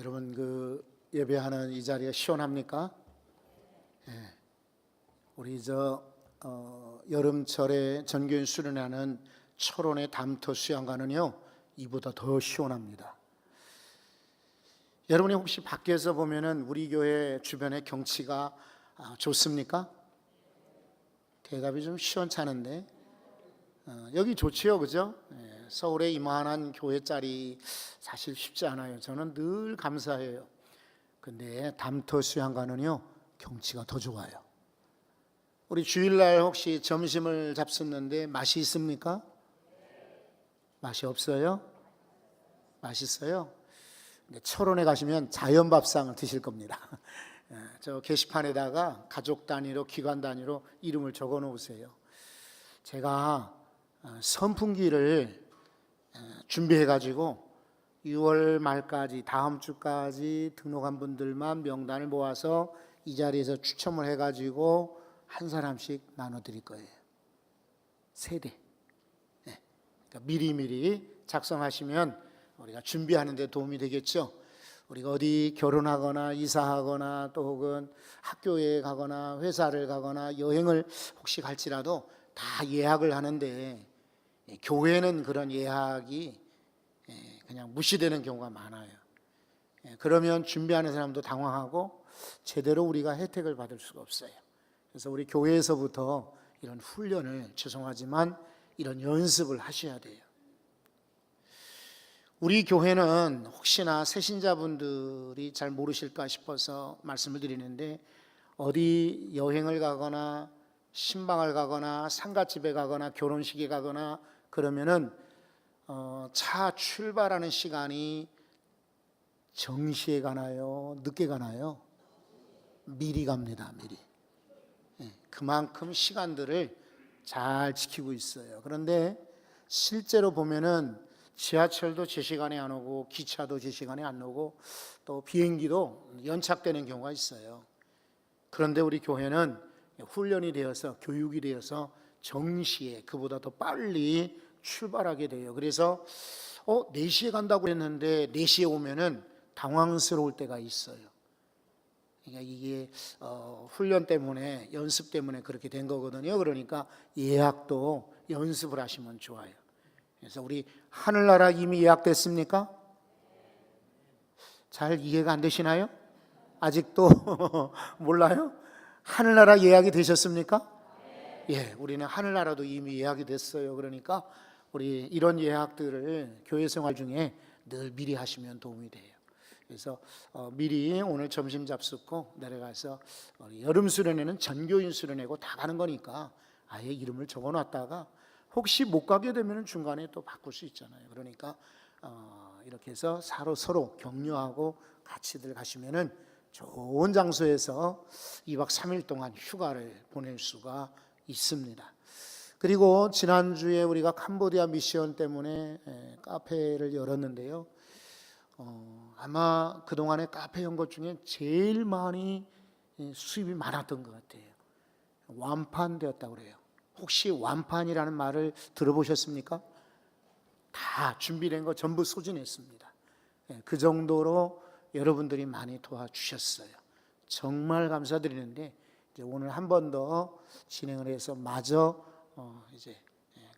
여러분 그 예배하는 이 자리가 시원합니까? 예. 우리 저 어, 여름철에 전교인 수련하는 철원의 담터 수양관은요 이보다 더 시원합니다. 여러분이 혹시 밖에서 보면은 우리 교회 주변의 경치가 아, 좋습니까? 대답이 좀 시원찮은데 어, 여기 좋지요, 그죠? 예, 서울에 이만한 교회 자리 사실 쉽지 않아요. 저는 늘 감사해요. 근데 담터 수양관은요 경치가 더 좋아요. 우리 주일날 혹시 점심을 잡수는데 맛이 있습니까? 맛이 없어요? 맛있어요? 철원에 가시면 자연 밥상을 드실 겁니다. 예, 저 게시판에다가 가족 단위로 기관 단위로 이름을 적어 놓으세요. 제가 어, 선풍기를 준비해 가지고 6월 말까지 다음 주까지 등록한 분들만 명단을 모아서 이 자리에서 추첨을 해 가지고 한 사람씩 나눠 드릴 거예요. 세대. 네. 그러니까 미리미리 작성하시면 우리가 준비하는 데 도움이 되겠죠. 우리가 어디 결혼하거나 이사하거나 또 혹은 학교에 가거나 회사를 가거나 여행을 혹시 갈지라도 다 예약을 하는데 예, 교회는 그런 예약이 예, 그냥 무시되는 경우가 많아요. 예, 그러면 준비하는 사람도 당황하고 제대로 우리가 혜택을 받을 수가 없어요. 그래서 우리 교회에서부터 이런 훈련을 죄송하지만 이런 연습을 하셔야 돼요. 우리 교회는 혹시나 새신자분들이 잘 모르실까 싶어서 말씀을 드리는데 어디 여행을 가거나 신방을 가거나 상가집에 가거나 결혼식에 가거나 그러면은 어, 차 출발하는 시간이 정시에 가나요? 늦게 가나요? 미리 갑니다. 미리. 예, 그만큼 시간들을 잘 지키고 있어요. 그런데 실제로 보면은 지하철도 제 시간에 안 오고 기차도 제 시간에 안 오고 또 비행기도 연착되는 경우가 있어요. 그런데 우리 교회는 훈련이 되어서 교육이 되어서 정시에 그보다 더 빨리 출발하게 돼요. 그래서 어 4시에 간다고 했는데 4시에 오면은 당황스러울 때가 있어요. 그러니까 이게 어, 훈련 때문에 연습 때문에 그렇게 된 거거든요. 그러니까 예약도 연습을 하시면 좋아요. 그래서 우리 하늘나라 이미 예약됐습니까? 잘 이해가 안 되시나요? 아직도 몰라요? 하늘나라 예약이 되셨습니까? 예, 우리는 하늘나라도 이미 예약이 됐어요. 그러니까 우리 이런 예약들을 교회 생활 중에 늘 미리 하시면 도움이 돼요. 그래서 어, 미리 오늘 점심 잡숫고 내려가서 여름 수련회는 전교인 수련회고 다 가는 거니까 아예 이름을 적어놨다가 혹시 못 가게 되면 중간에 또 바꿀 수 있잖아요. 그러니까 어, 이렇게 해서 서로 서로 격려하고 같이들 가시면은 좋은 장소에서 2박 3일 동안 휴가를 보낼 수가 있습니다. 그리고 지난주에 우리가 캄보디아 미션 때문에 에, 카페를 열었는데요. 어, 아마 그동안에 카페 연 것 중에 제일 많이 예, 수입이 많았던 것 같아요. 완판되었다고 그래요. 혹시 완판이라는 말을 들어보셨습니까? 다 준비된 거 전부 소진했습니다. 예, 그 정도로 여러분들이 많이 도와주셨어요. 정말 감사드리는데 오늘 한 번 더 진행을 해서 마저 어 이제 예,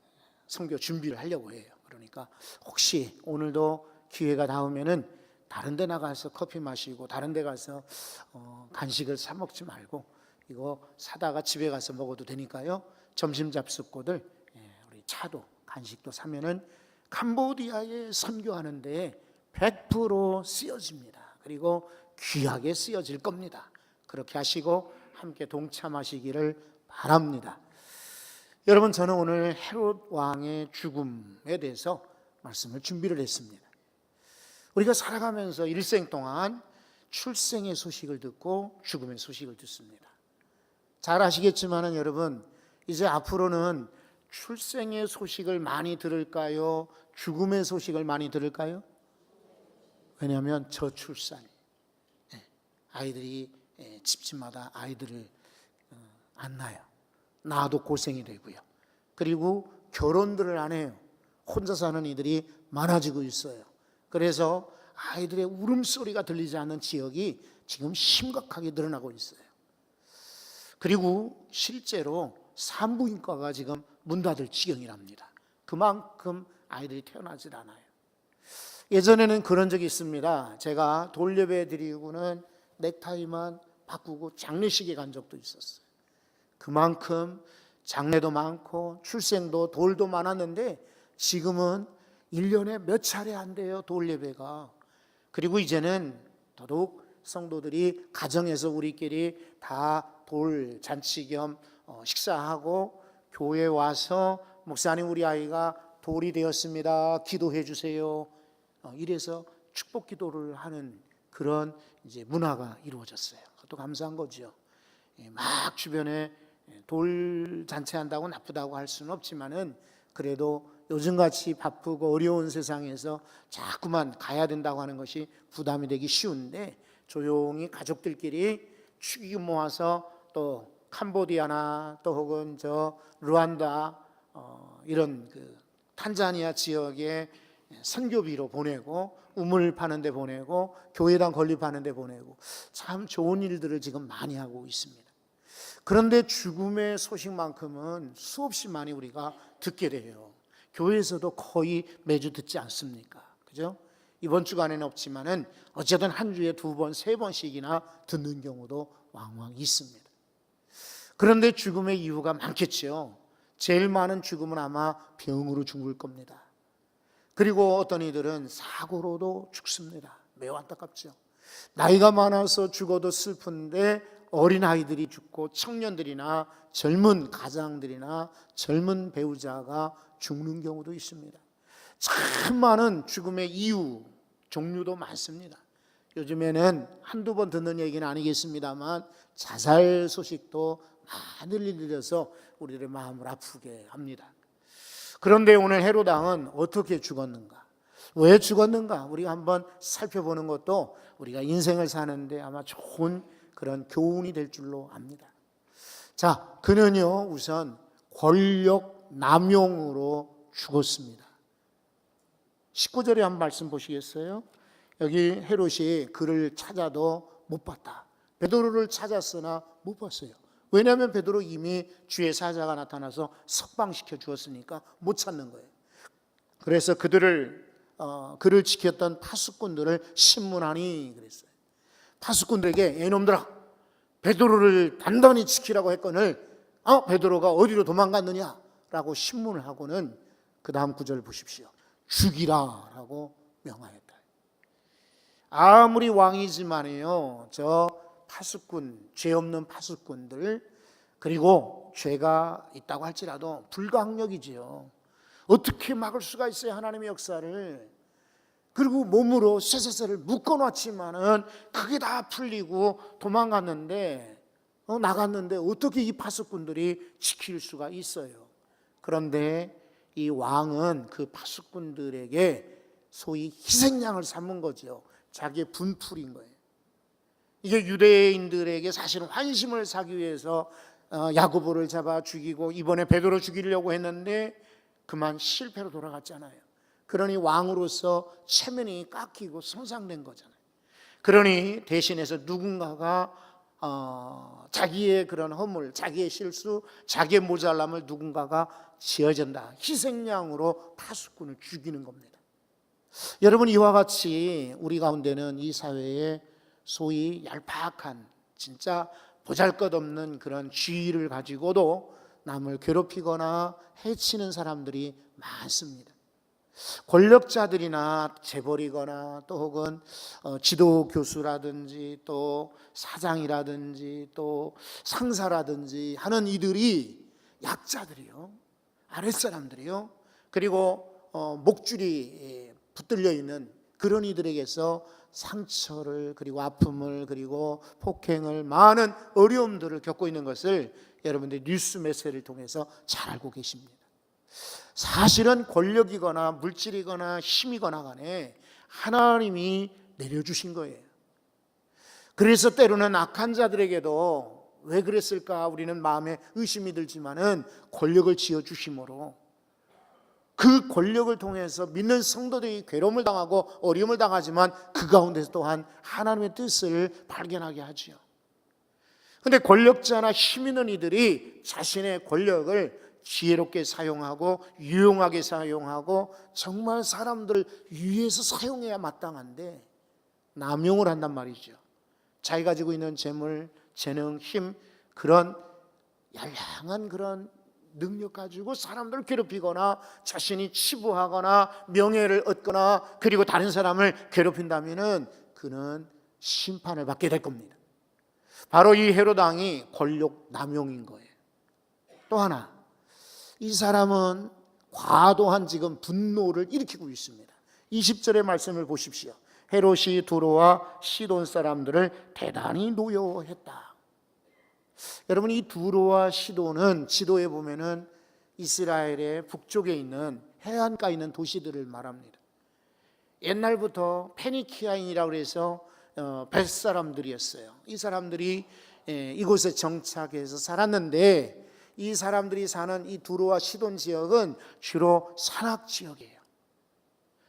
성교 준비를 하려고 해요. 그러니까 혹시 오늘도 기회가 닿으면은 다른 데 나가서 커피 마시고 다른 데 가서 어 간식을 사 먹지 말고 이거 사다가 집에 가서 먹어도 되니까요. 점심 잡숫고들 예, 우리 차도 간식도 사면은 캄보디아에 선교하는데 100% 쓰여집니다. 그리고 귀하게 쓰여질 겁니다. 그렇게 하시고 함께 동참하시기를 바랍니다. 여러분 저는 오늘 헤롯 왕의 죽음에 대해서 말씀을 준비를 했습니다. 우리가 살아가면서 일생 동안 출생의 소식을 듣고 죽음의 소식을 듣습니다. 잘 아시겠지만은 여러분 이제 앞으로는 출생의 소식을 많이 들을까요? 죽음의 소식을 많이 들을까요? 왜냐하면 저출산 예, 아이들이 예, 집집마다 아이들을 어, 안 낳아요. 낳아도 고생이 되고요. 그리고 결혼들을 안 해요. 혼자 사는 이들이 많아지고 있어요. 그래서 아이들의 울음소리가 들리지 않는 지역이 지금 심각하게 늘어나고 있어요. 그리고 실제로 산부인과가 지금 문 닫을 지경이랍니다. 그만큼 아이들이 태어나질 않아요. 예전에는 그런 적이 있습니다. 제가 돌예배 드리고는 넥타이만 바꾸고 장례식에 간 적도 있었어요. 그만큼 장례도 많고 출생도 돌도 많았는데 지금은 1년에 몇 차례 안 돼요, 돌 예배가. 그리고 이제는 더더욱 성도들이 가정에서 우리끼리 다 돌 잔치 겸 어, 식사하고 교회 와서 목사님 우리 아이가 돌이 되었습니다. 기도해 주세요. 어, 이래서 축복 기도를 하는 그런 이제 문화가 이루어졌어요. 그것도 감사한 거죠. 예, 막 주변에 돌 잔치 한다고 나쁘다고 할 수는 없지만은 그래도 요즘같이 바쁘고 어려운 세상에서 자꾸만 가야 된다고 하는 것이 부담이 되기 쉬운데 조용히 가족들끼리 축의금 모아서 또 캄보디아나 또 혹은 저 루안다 어, 이런 그 탄자니아 지역에 선교비로 보내고 우물 파는 데 보내고 교회당 건립하는 데 보내고 참 좋은 일들을 지금 많이 하고 있습니다. 그런데 죽음의 소식만큼은 수없이 많이 우리가 듣게 돼요. 교회에서도 거의 매주 듣지 않습니까? 그죠? 이번 주간에는 없지만은 어쨌든 한 주에 두 번, 세 번씩이나 듣는 경우도 왕왕 있습니다. 그런데 죽음의 이유가 많겠지요. 제일 많은 죽음은 아마 병으로 죽을 겁니다. 그리고 어떤 이들은 사고로도 죽습니다. 매우 안타깝죠. 나이가 많아서 죽어도 슬픈데 어린 아이들이 죽고 청년들이나 젊은 가장들이나 젊은 배우자가 죽는 경우도 있습니다. 참 많은 죽음의 이유, 종류도 많습니다. 요즘에는 한두 번 듣는 얘기는 아니겠습니다만 자살 소식도 많이 들려서 우리의 마음을 아프게 합니다. 그런데 오늘 헤로당은 어떻게 죽었는가? 왜 죽었는가? 우리가 한번 살펴보는 것도 우리가 인생을 사는데 아마 좋은 그런 교훈이 될 줄로 압니다. 자, 그는요, 우선 권력 남용으로 죽었습니다. 19절에 한 말씀 보시겠어요? 여기 헤롯이 그를 찾아도 못 봤다. 베드로를 찾았으나 못 봤어요. 왜냐하면 베드로 이미 주의 사자가 나타나서 석방시켜 주었으니까 못 찾는 거예요. 그래서 그들을 어, 그를 지켰던 파수꾼들을 신문하니 그랬어요. 파수꾼들에게 이놈들아 베드로를 단단히 지키라고 했거늘 어 베드로가 어디로 도망갔느냐라고 신문을 하고는 그 다음 구절 보십시오. 죽이라라고 명하였다. 아무리 왕이지만요 저 파수꾼 죄 없는 파수꾼들 그리고 죄가 있다고 할지라도 불가항력이지요. 어떻게 막을 수가 있어요 하나님의 역사를 그리고 몸으로 쇠쇠쇠를 묶어놨지만은 그게 다 풀리고 도망갔는데 어, 나갔는데 어떻게 이 파수꾼들이 지킬 수가 있어요? 그런데 이 왕은 그 파수꾼들에게 소위 희생양을 삼은 거죠. 자기의 분풀인 거예요. 이게 유대인들에게 사실은 환심을 사기 위해서 어, 야고보를 잡아 죽이고 이번에 베드로 죽이려고 했는데 그만 실패로 돌아갔잖아요. 그러니 왕으로서 체면이 깎이고 손상된 거잖아요. 그러니 대신해서 누군가가 어, 자기의 그런 허물, 자기의 실수, 자기의 모자람을 누군가가 지어진다. 희생양으로 파수꾼을 죽이는 겁니다. 여러분 이와 같이 우리 가운데는 이 사회에 소위 얄팍한 진짜 보잘것없는 그런 주의를 가지고도 남을 괴롭히거나 해치는 사람들이 많습니다. 권력자들이나 재벌이거나 또 혹은 어, 지도 교수라든지 또 사장이라든지 또 상사라든지 하는 이들이 약자들이요 아랫사람들이요 그리고 어, 목줄이 붙들려 있는 그런 이들에게서 상처를 그리고 아픔을 그리고 폭행을 많은 어려움들을 겪고 있는 것을 여러분들 뉴스 매체를 통해서 잘 알고 계십니다. 사실은 권력이거나 물질이거나 힘이거나 간에 하나님이 내려주신 거예요. 그래서 때로는 악한 자들에게도 왜 그랬을까 우리는 마음에 의심이 들지만은 권력을 지어 주심으로 그 권력을 통해서 믿는 성도들이 괴로움을 당하고 어려움을 당하지만 그 가운데서 또한 하나님의 뜻을 발견하게 하지요. 근데 권력자나 힘 있는 이들이 자신의 권력을 지혜롭게 사용하고 유용하게 사용하고 정말 사람들을 위해서 사용해야 마땅한데 남용을 한단 말이죠. 자기 가지고 있는 재물, 재능, 힘 그런 양양한 그런 능력 가지고 사람들을 괴롭히거나 자신이 치부하거나 명예를 얻거나 그리고 다른 사람을 괴롭힌다면은 그는 심판을 받게 될 겁니다. 바로 이 헤롯 왕이 권력 남용인 거예요. 또 하나 이 사람은 과도한 지금 분노를 일으키고 있습니다. 20절의 말씀을 보십시오. 헤롯이 두로와 시돈 사람들을 대단히 노여했다. 여러분 이 두로와 시돈은 지도에 보면은 이스라엘의 북쪽에 있는 해안가에 있는 도시들을 말합니다. 옛날부터 페니키아인이라고 해서 어, 뱃사람들이었어요. 이 사람들이 예, 이곳에 정착해서 살았는데 이 사람들이 사는 이 두로와 시돈 지역은 주로 산악 지역이에요.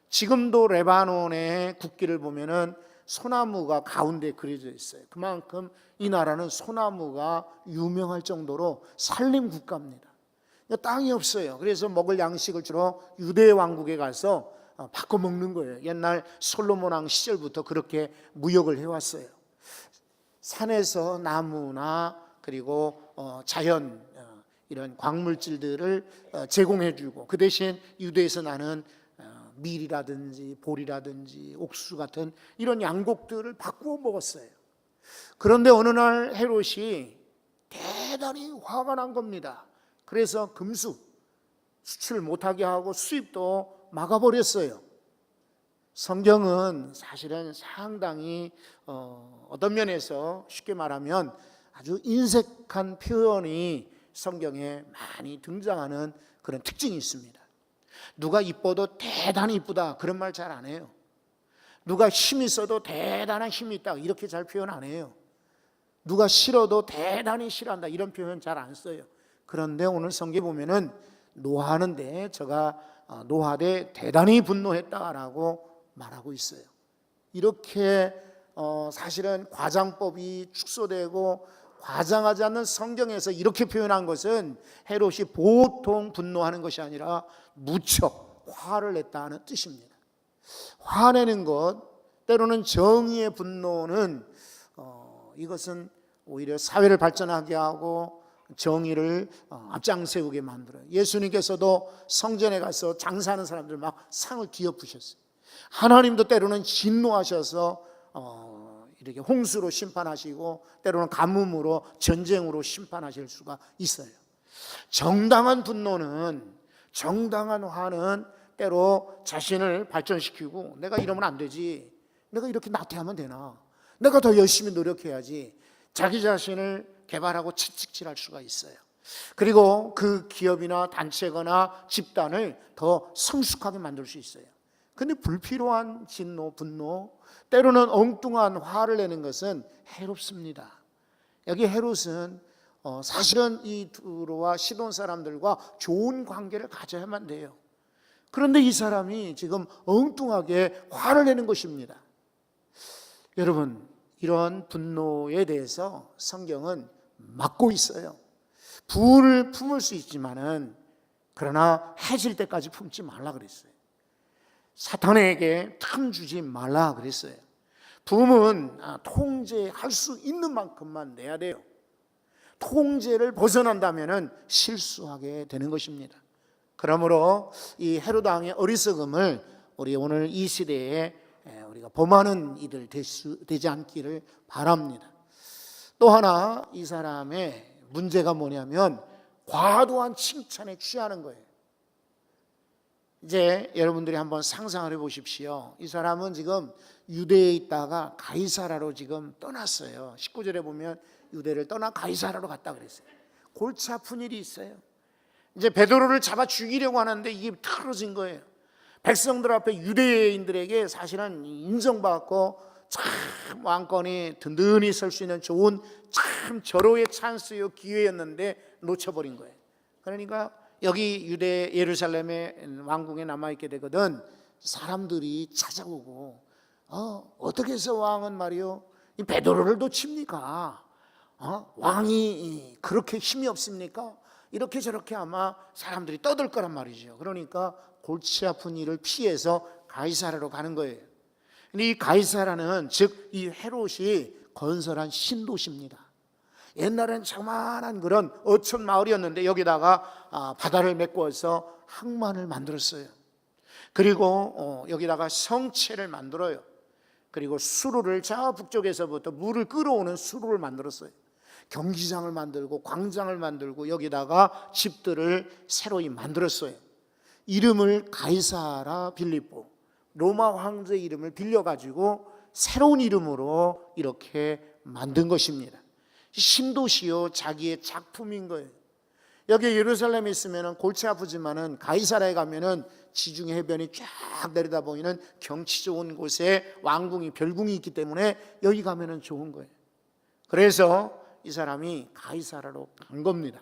지금도 레바논의 국기를 보면은 소나무가 가운데 그려져 있어요. 그만큼 이 나라는 소나무가 유명할 정도로 산림 국가입니다. 땅이 없어요. 그래서 먹을 양식을 주로 유대 왕국에 가서 어, 바꿔 먹는 거예요. 옛날 솔로몬 왕 시절부터 그렇게 무역을 해왔어요. 산에서 나무나 그리고 어, 자연 어, 이런 광물질들을 어, 제공해주고 그 대신 유대에서 나는 어, 밀이라든지 보리라든지 옥수 같은 이런 양곡들을 바꾸어 먹었어요. 그런데 어느 날 헤롯이 대단히 화가 난 겁니다. 그래서 금수 수출 못하게 하고 수입도 막아버렸어요. 성경은 사실은 상당히 어, 어떤 면에서 쉽게 말하면 아주 인색한 표현이 성경에 많이 등장하는 그런 특징이 있습니다. 누가 이뻐도 대단히 이쁘다 그런 말 잘 안 해요. 누가 힘 있어도 대단한 힘이 있다 이렇게 잘 표현 안 해요. 누가 싫어도 대단히 싫어한다 이런 표현 잘 안 써요. 그런데 오늘 성경 보면은 노하는데 저가 어, 노하되 대단히 분노했다라고 말하고 있어요. 이렇게 어, 사실은 과장법이 축소되고 과장하지 않는 성경에서 이렇게 표현한 것은 헤롯이 보통 분노하는 것이 아니라 무척 화를 냈다는 뜻입니다. 화내는 것 때로는 정의의 분노는 어, 이것은 오히려 사회를 발전하게 하고 정의를 어, 앞장 세우게 만들어요. 예수님께서도 성전에 가서 장사하는 사람들 막 상을 뒤엎으셨어요. 하나님도 때로는 진노하셔서 어, 이렇게 홍수로 심판하시고 때로는 가뭄으로 전쟁으로 심판하실 수가 있어요. 정당한 분노는 정당한 화는 때로 자신을 발전시키고 내가 이러면 안 되지. 내가 이렇게 나태하면 되나? 내가 더 열심히 노력해야지. 자기 자신을 개발하고 채찍질할 수가 있어요. 그리고 그 기업이나 단체거나 집단을 더 성숙하게 만들 수 있어요. 근데 불필요한 진노, 분노, 때로는 엉뚱한 화를 내는 것은 해롭습니다. 여기 헤롯은 어, 사실은 이 두로와 시돈 사람들과 좋은 관계를 가져야만 돼요. 그런데 이 사람이 지금 엉뚱하게 화를 내는 것입니다. 여러분, 이런 분노에 대해서 성경은 막고 있어요. 분을 품을 수 있지만은 그러나 해질 때까지 품지 말라 그랬어요. 사탄에게 틈 주지 말라 그랬어요. 부은 아, 통제할 수 있는 만큼만 내야 돼요. 통제를 벗어난다면 실수하게 되는 것입니다. 그러므로 이 헤로드 왕의 어리석음을 우리 오늘 이 시대에 우리가 범하는 이들 되지 않기를 바랍니다. 또 하나 이 사람의 문제가 뭐냐면 과도한 칭찬에 취하는 거예요. 이제 여러분들이 한번 상상을 해 보십시오. 이 사람은 지금 유대에 있다가 가이사라로 지금 떠났어요. 19절에 보면 유대를 떠나 가이사라로 갔다 그랬어요. 골치 아픈 일이 있어요. 이제 베드로를 잡아 죽이려고 하는데 이게 틀어진 거예요. 백성들 앞에 유대인들에게 사실은 인정받고 참 왕권이 든든히 설 수 있는 좋은 참 절호의 찬스요 기회였는데 놓쳐버린 거예요. 그러니까 여기 유대 예루살렘의 왕궁에 남아 있게 되거든 사람들이 찾아오고 어, 어떻게 해서 왕은 말이요 이 베드로를 놓칩니까? 어? 왕이 그렇게 힘이 없습니까? 이렇게 저렇게 아마 사람들이 떠들 거란 말이죠. 그러니까 골치 아픈 일을 피해서 가이사라로 가는 거예요. 근데 이 가이사라는 즉 이 헤롯이 건설한 신도시입니다. 옛날엔 자만한 그런 어촌 마을이었는데 여기다가 아, 바다를 메꿔서 항만을 만들었어요. 그리고 어, 여기다가 성체를 만들어요. 그리고 수로를 저 북쪽에서부터 물을 끌어오는 수로를 만들었어요. 경기장을 만들고 광장을 만들고 여기다가 집들을 새로이 만들었어요. 이름을 가이사라 빌립보 로마 황제 이름을 빌려 가지고 새로운 이름으로 이렇게 만든 것입니다. 신도시요 자기의 작품인 거예요. 여기 예루살렘에 있으면은 골치 아프지만은 가이사라에 가면은 지중해 해변이 쫙 내려다 보이는 경치 좋은 곳에 왕궁이 별궁이 있기 때문에 여기 가면은 좋은 거예요. 그래서 이 사람이 가이사라로 간 겁니다.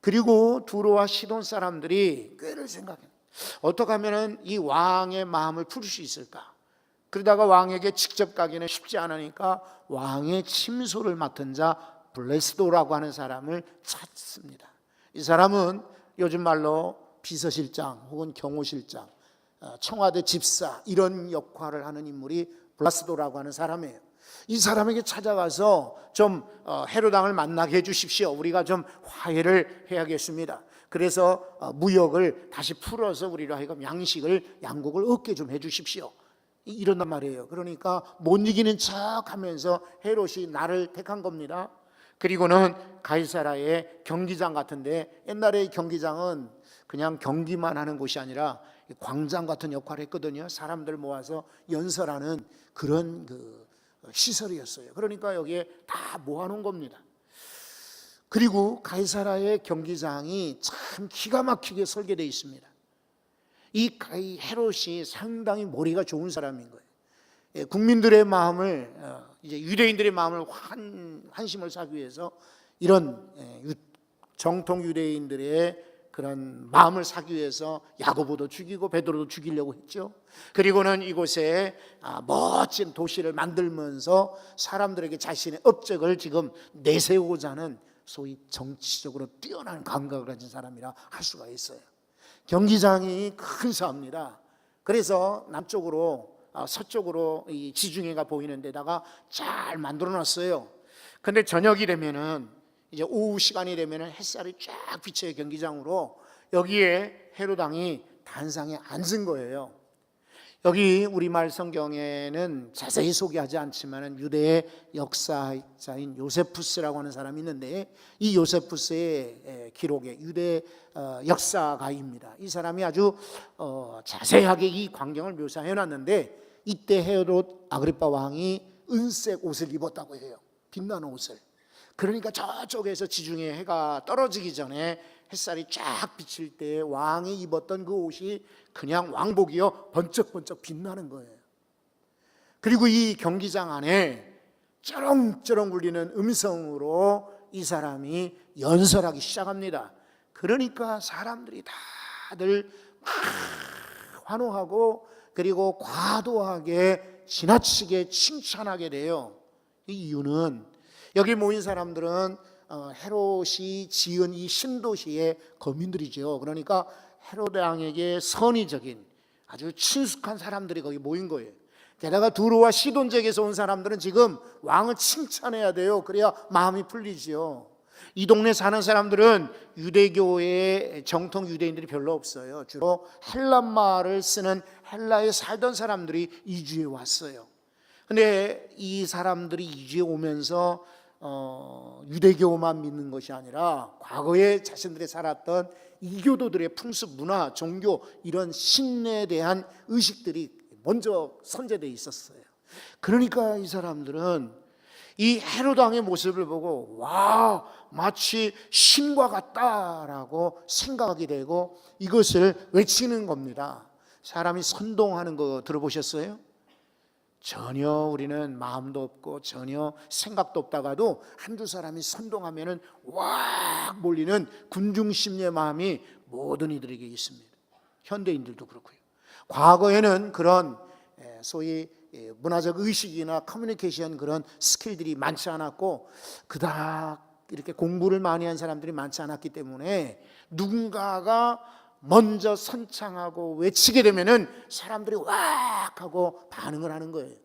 그리고 두로와 시돈 사람들이 꾀를 생각해. 어떻게 하면은 이 왕의 마음을 풀 수 있을까? 그러다가 왕에게 직접 가기는 쉽지 않으니까 왕의 침소를 맡은 자 블레스도라고 하는 사람을 찾습니다. 이 사람은 요즘 말로 비서실장 혹은 경호실장, 어, 청와대 집사 이런 역할을 하는 인물이 블라스도라고 하는 사람이에요. 이 사람에게 찾아가서 좀 어, 헤로당을 만나게 해주십시오. 우리가 좀 화해를 해야겠습니다. 그래서 어, 무역을 다시 풀어서 우리로 하여금 양식을 양국을 얻게 좀 해주십시오. 이- 이런단 말이에요. 그러니까 못 이기는 척 하면서 헤롯이 나를 택한 겁니다. 그리고는 가이사라의 경기장 같은데 옛날에 경기장은 그냥 경기만 하는 곳이 아니라 광장 같은 역할을 했거든요. 사람들 모아서 연설하는 그런 그 시설이었어요. 그러니까 여기에 다 모아놓은 겁니다. 그리고 가이사라의 경기장이 참 기가 막히게 설계되어 있습니다. 이 헤롯이 상당히 머리가 좋은 사람인 거예요. 예, 국민들의 마음을 어, 이제 유대인들의 마음을 환 환심을 사기 위해서 이런 예, 유- 정통 유대인들의 그런 마음을 사기 위해서 야고보도 죽이고 베드로도 죽이려고 했죠. 그리고는 이곳에 아, 멋진 도시를 만들면서 사람들에게 자신의 업적을 지금 내세우고자 하는 소위 정치적으로 뛰어난 감각을 가진 사람이라 할 수가 있어요. 경기장이 근사합니다. 그래서 남쪽으로 아, 서쪽으로 이 지중해가 보이는 데다가 잘 만들어 놨어요. 근데 저녁이 되면은 이제 오후 시간이 되면은 햇살이 쫙 비쳐요 경기장으로 여기에 헤로당이 단상에 앉은 거예요. 여기 우리말 성경에는 자세히 소개하지 않지만은 유대의 역사자인 요세푸스라고 하는 사람이 있는데 이 요세푸스의 에, 기록에 유대 어, 역사가입니다. 이 사람이 아주 어, 자세하게 이 광경을 묘사해 놨는데 이때 헤롯 아그리파 왕이 은색 옷을 입었다고 해요. 빛나는 옷을. 그러니까 저쪽에서 지중해 해가 떨어지기 전에 햇살이 쫙 비칠 때 왕이 입었던 그 옷이 그냥 왕복이요 번쩍번쩍 빛나는 거예요. 그리고 이 경기장 안에 쩌렁쩌렁 울리는 음성으로 이 사람이 연설하기 시작합니다. 그러니까 사람들이 다들 막 환호하고 그리고 과도하게 지나치게 칭찬하게 돼요. 이 이유는 여기 모인 사람들은 어, 헤롯이 지은 이 신도시의 거민들이죠. 그러니까 헤롯 왕에게 선의적인 아주 친숙한 사람들이 거기 모인 거예요. 게다가 두루와 시돈 지역에서 온 사람들은 지금 왕을 칭찬해야 돼요. 그래야 마음이 풀리지요. 이 동네 사는 사람들은 유대교의 정통 유대인들이 별로 없어요. 주로 헬란말을 쓰는 헬라에 살던 사람들이 이주해 왔어요. 근데 이 사람들이 이주해 오면서 어, 유대교만 믿는 것이 아니라 과거에 자신들이 살았던 이교도들의 풍습, 문화, 종교 이런 신에 대한 의식들이 먼저 선제돼 있었어요. 그러니까 이 사람들은 이 헤로당의 모습을 보고 와 마치 신과 같다라고 생각하게 되고 이것을 외치는 겁니다. 사람이 선동하는 거 들어보셨어요? 전혀 우리는 마음도 없고 전혀 생각도 없다가도 한두 사람이 선동하면은 왁 몰리는 군중 심리의 마음이 모든 이들에게 있습니다. 현대인들도 그렇고요. 과거에는 그런 에, 소위 에, 문화적 의식이나 커뮤니케이션 그런 스킬들이 많지 않았고 그닥 이렇게 공부를 많이 한 사람들이 많지 않았기 때문에 누군가가 먼저 선창하고 외치게 되면은 사람들이 왁 하고 반응을 하는 거예요.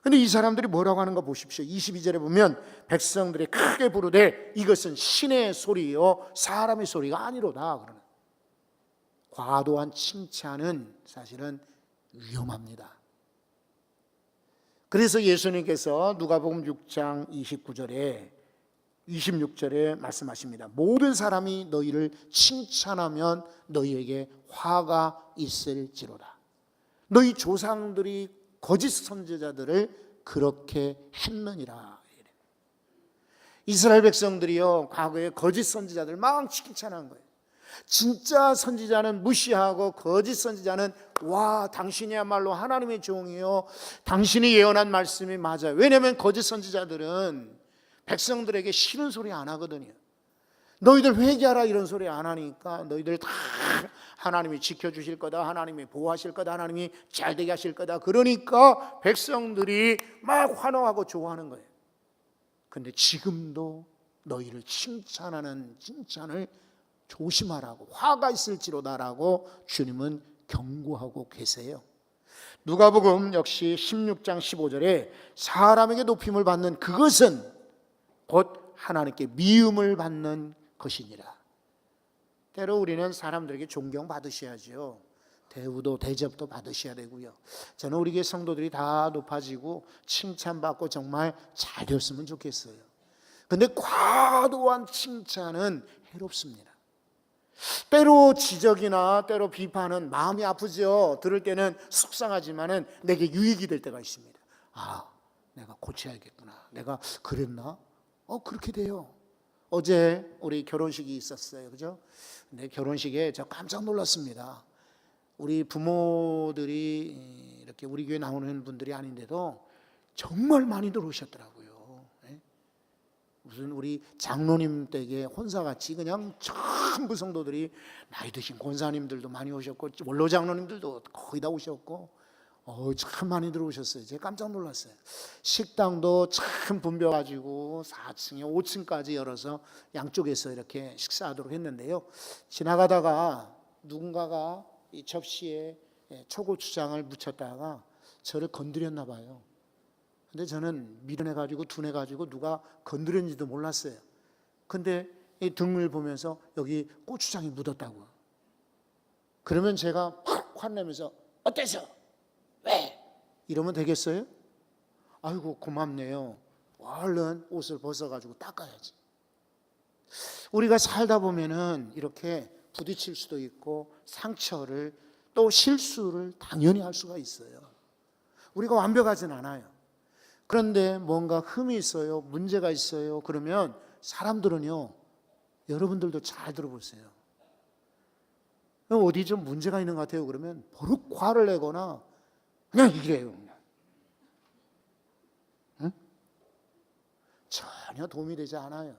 근데 이 사람들이 뭐라고 하는 거 보십시오. 22절에 보면 백성들이 크게 부르되 이것은 신의 소리요 사람의 소리가 아니로다 그러는. 과도한 칭찬은 사실은 위험합니다. 그래서 예수님께서 누가복음 6장 29절에 26절에 말씀하십니다. 모든 사람이 너희를 칭찬하면 너희에게 화가 있을지로다. 너희 조상들이 거짓 선지자들을 그렇게 했느니라. 이스라엘 백성들이요 과거에 거짓 선지자들 막 칭찬한 거예요. 진짜 선지자는 무시하고 거짓 선지자는 와 당신이야말로 하나님의 종이요 당신이 예언한 말씀이 맞아요. 왜냐하면 거짓 선지자들은 백성들에게 싫은 소리 안 하거든요. 너희들 회개하라 이런 소리 안 하니까 너희들 다 하나님이 지켜주실 거다 하나님이 보호하실 거다 하나님이 잘되게 하실 거다 그러니까 백성들이 막 환호하고 좋아하는 거예요. 근데 지금도 너희를 칭찬하는 칭찬을 조심하라고 화가 있을지로다라고 주님은 경고하고 계세요. 누가복음 역시 16장 15절에 사람에게 높임을 받는 그것은 곧 하나님께 미움을 받는 것이니라. 때로 우리는 사람들에게 존경 받으셔야죠. 대우도 대접도 받으셔야 되고요. 저는 우리 교회 성도들이 다 높아지고 칭찬받고 정말 잘 되었으면 좋겠어요. 근데 과도한 칭찬은 해롭습니다. 때로 지적이나 때로 비판은 마음이 아프죠. 들을 때는 속상하지만은 내게 유익이 될 때가 있습니다. 아, 내가 고쳐야겠구나. 내가 그랬나? 어, 그렇게 돼요. 어제 우리 결혼식이 있었어요. 그죠? 근데 결혼식에 저 깜짝 놀랐습니다. 우리 부모들이 이렇게 우리 교회 나오는 분들이 아닌데도 정말 많이들 오셨더라고요. 예? 무슨 우리 장로님 댁에 혼사같이 그냥 전부 성도들이 나이 드신 권사님들도 많이 오셨고 원로 장로님들도 거의 다 오셨고 어, 참 많이 들어오셨어요. 제가 깜짝 놀랐어요. 식당도 참 붐벼가지고 4층에 5층까지 열어서 양쪽에서 이렇게 식사하도록 했는데요. 지나가다가 누군가가 이 접시에 예, 초고추장을 묻혔다가 저를 건드렸나 봐요. 근데 저는 미련해가지고 둔해가지고 누가 건드렸는지도 몰랐어요. 근데 이 등을 보면서 여기 고추장이 묻었다고. 그러면 제가 팍 화내면서 어때서? 왜? 이러면 되겠어요? 아이고 고맙네요. 얼른 옷을 벗어가지고 닦아야지. 우리가 살다 보면은 이렇게 부딪힐 수도 있고 상처를 또 실수를 당연히 할 수가 있어요. 우리가 완벽하진 않아요. 그런데 뭔가 흠이 있어요. 문제가 있어요. 그러면 사람들은요. 여러분들도 잘 들어보세요. 어디 좀 문제가 있는 것 같아요. 그러면 버릇 화를 내거나 그냥 이래요. 응? 전혀 도움이 되지 않아요.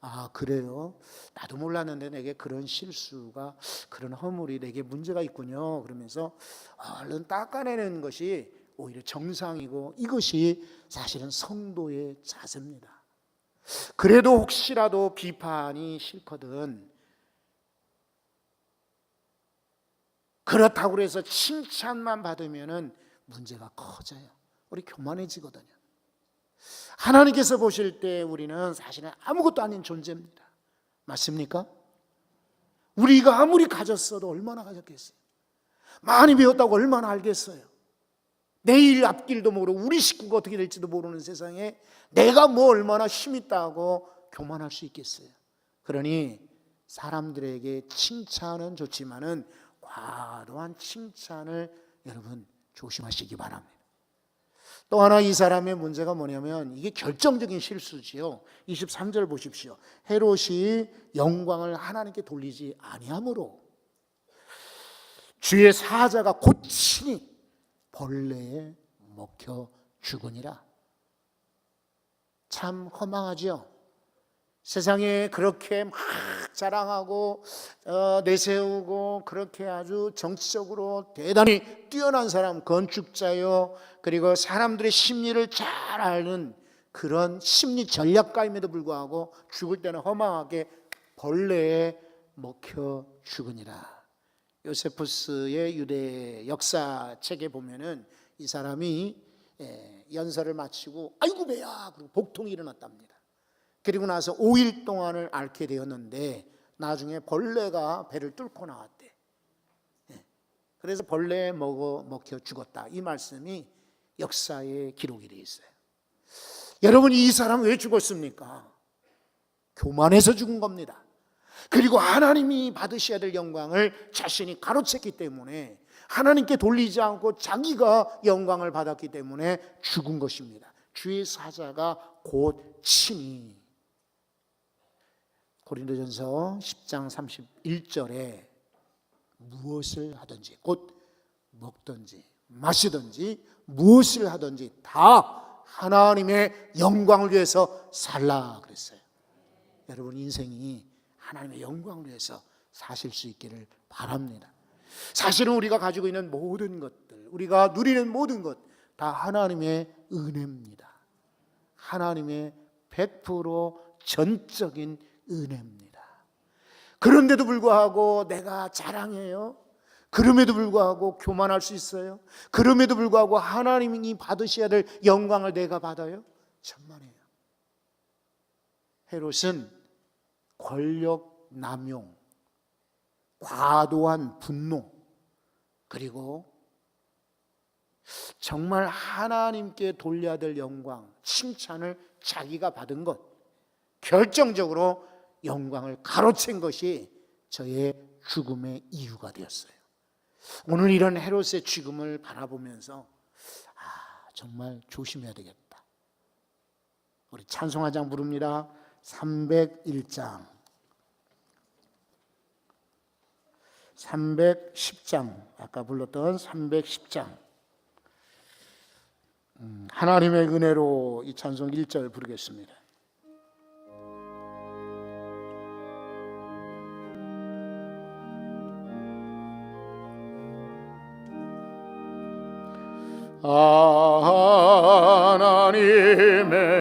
아, 그래요? 나도 몰랐는데 내게 그런 실수가, 그런 허물이 내게 문제가 있군요. 그러면서 얼른 닦아내는 것이 오히려 정상이고 이것이 사실은 성도의 자세입니다. 그래도 혹시라도 비판이 싫거든. 그렇다고 해서 칭찬만 받으면은 문제가 커져요. 우리 교만해지거든요. 하나님께서 보실 때 우리는 사실은 아무것도 아닌 존재입니다. 맞습니까? 우리가 아무리 가졌어도 얼마나 가졌겠어요? 많이 배웠다고 얼마나 알겠어요? 내일 앞길도 모르고 우리 식구가 어떻게 될지도 모르는 세상에 내가 뭐 얼마나 힘있다고 교만할 수 있겠어요? 그러니 사람들에게 칭찬은 좋지만은 과도한 칭찬을 여러분 조심하시기 바랍니다. 또 하나 이 사람의 문제가 뭐냐면 이게 결정적인 실수지요. 23절 보십시오. 헤롯이 영광을 하나님께 돌리지 아니하므로 주의 사자가 고치니 벌레에 먹혀 죽으니라. 참 허망하지요. 세상에 그렇게 막 자랑하고 어, 내세우고 그렇게 아주 정치적으로 대단히 뛰어난 사람 건축자요 그리고 사람들의 심리를 잘 아는 그런 심리 전략가임에도 불구하고 죽을 때는 허망하게 벌레에 먹혀 죽으니라. 요세푸스의 유대 역사 책에 보면은 이 사람이 예, 연설을 마치고 아이고 배야 그리고 복통이 일어났답니다. 그리고 나서 5일 동안을 앓게 되었는데 나중에 벌레가 배를 뚫고 나왔대. 예. 그래서 벌레에 먹어 먹혀 죽었다. 이 말씀이 역사의 기록이 되어 있어요. 여러분 이 사람 왜 죽었습니까? 교만해서 죽은 겁니다. 그리고 하나님이 받으셔야 될 영광을 자신이 가로챘기 때문에 하나님께 돌리지 않고 자기가 영광을 받았기 때문에 죽은 것입니다. 주의 사자가 곧 친히 고린도전서 10장 31절에 무엇을 하든지 곧 먹든지 마시든지 무엇을 하든지 다 하나님의 영광을 위해서 살라 그랬어요. 여러분 인생이 하나님의 영광을 위해서 사실 수 있기를 바랍니다. 사실은 우리가 가지고 있는 모든 것들, 우리가 누리는 모든 것 다 하나님의 은혜입니다. 하나님의 100% 전적인 은혜입니다. 그런데도 불구하고 내가 자랑해요. 그럼에도 불구하고 교만할 수 있어요. 그럼에도 불구하고 하나님이 받으셔야 될 영광을 내가 받아요. 천만에요. 헤롯은 권력 남용, 과도한 분노, 그리고 정말 하나님께 돌려야 될 영광, 칭찬을 자기가 받은 것, 결정적으로 영광을 가로챈 것이 저의 죽음의 이유가 되었어요. 오늘 이런 헤롯의 죽음을 바라보면서 아, 정말 조심해야 되겠다. 우리 찬송화장 부릅니다. 301장. 310장. 아까 불렀던 310장. 음, 하나님의 은혜로 이 찬송 1절 부르겠습니다. Ah.